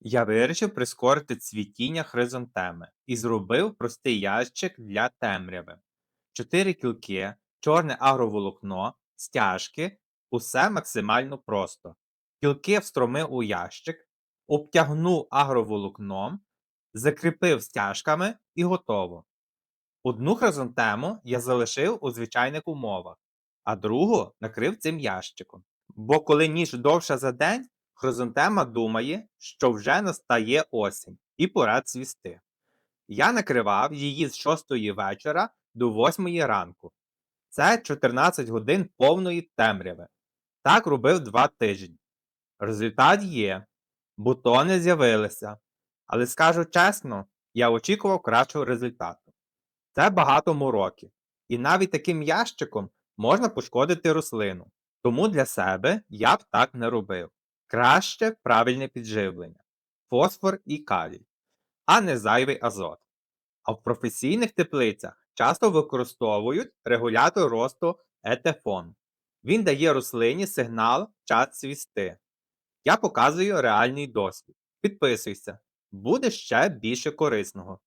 Я вирішив прискорити цвітіння хризантеми і зробив простий ящик для темряви. Чотири кілки, чорне агроволокно, стяжки усе максимально просто. Кілки встромив у ящик, обтягнув агроволокном, закріпив стяжками і готово. Одну хризантему я залишив у звичайних умовах, а другу накрив цим ящиком. Бо коли ніч довша за день, хризантема думає, що вже настає осінь і пора цвісти. Я накривав її з 6 вечора до 8 ранку. Це 14 годин повної темряви. Так робив два тижні. Результат є. Бутони з'явилися. Але скажу чесно, я очікував кращого результату. Це багато мороків. І навіть таким ящиком можна пошкодити рослину. Тому для себе я б так не робив. Краще правильне підживлення, фосфор і калій, а не зайвий азот. А в професійних теплицях часто використовують регулятор росту етефон. Він дає рослині сигнал час цвісти. Я показую реальний досвід. Підписуйся, буде ще більше корисного.